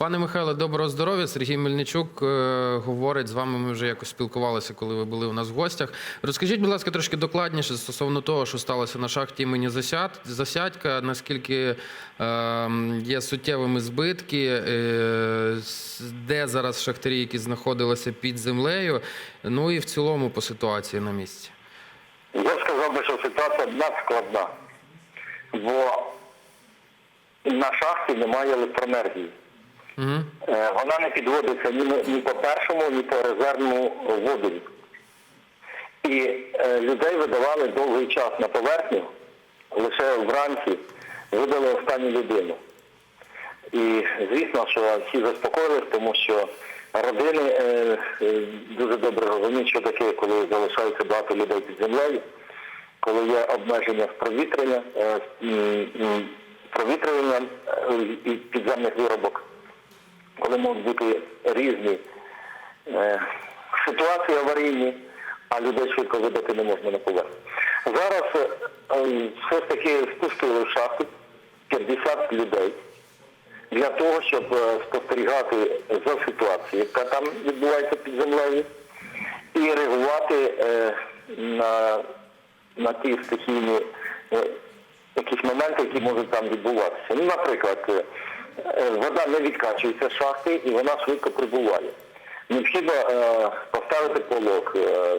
Пане Михайло, доброго здоров'я. Сергій Мельничук е, говорить з вами. Ми вже якось спілкувалися, коли ви були у нас в гостях. Розкажіть, будь ласка, трошки докладніше стосовно того, що сталося на шахті імені Засяд, Засядька, наскільки е, є суттєвими збитки, е, де зараз шахтарі, які знаходилися під землею, ну і в цілому по ситуації на місці. Я сказав би, що ситуація надскладна, бо на шахті немає електроенергії. Угу. Вона не підводиться ні, ні по першому, ні по резервному водові. І е, людей видавали довгий час на поверхню, лише вранці видали останню людину. І звісно, що всі заспокоїлись, тому що родини е, е, дуже добре розуміють, що таке, коли залишається багато людей під землею, коли є обмеження з провітрення, е, провітрюванням е, підземних виробок, коли можуть бути різні е, ситуації аварійні, а людей швидко видати не можна на поверхню. Зараз е, все ж таки спустили в шахту 50 людей для того, щоб е, спостерігати за ситуацією, яка там відбувається під землею, і реагувати е, на, на ті стихійні е, якісь моменти, які можуть там відбуватися. Ну, наприклад, е, вода не відкачується з шахти і вона швидко прибуває. Необхідно е, поставити полок, е,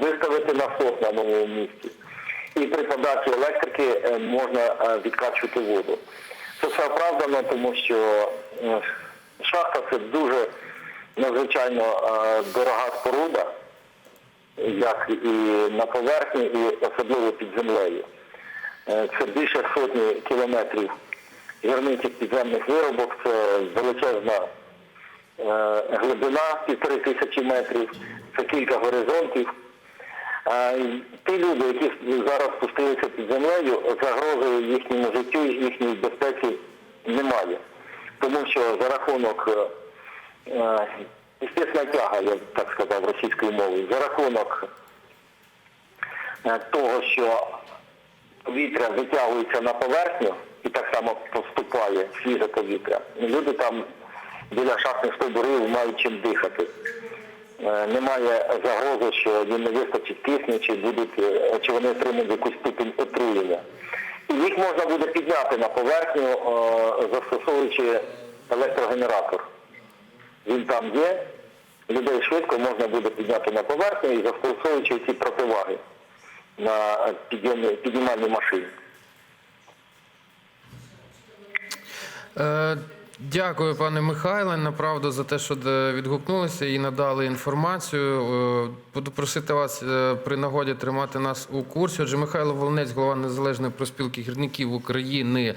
виставити насос на новому місці. І при подачі електрики е, можна е, відкачувати воду. Це все оправдано, тому що е, шахта це дуже надзвичайно е, дорога споруда, як і на поверхні, і особливо під землею. Е, Це більше сотні кілометрів гірничих підземних виробок, це величезна е, глибина півтори тисячі метрів, це кілька горизонтів. Ті люди, які зараз спустилися під землею, загрози їхньому життю і їхній безпеці немає. Тому що за рахунок е, е, тяга, я так сказав російською мовою, за рахунок е, того, що повітря витягується на поверхню і так само поступає свіже повітря, люди там біля шахтних стовбурів мають чим дихати. Е, Немає загрози, що їм не вистачить кисню, чи будуть, е, чи вони отримають якусь ступінь отруєння. І їх можна буде підняти на поверхню, е, застосовуючи електрогенератор. Він там є, людей швидко можна буде підняти на поверхню і застосовуючи ці противаги на піднімальній машині. Дякую, пане Михайле, направду за те, що е, відгукнулися і надали інформацію. Е, Буду просити вас е, при нагоді тримати нас у курсі. Отже, Михайло Волинець, голова Незалежної проспілки гірників України.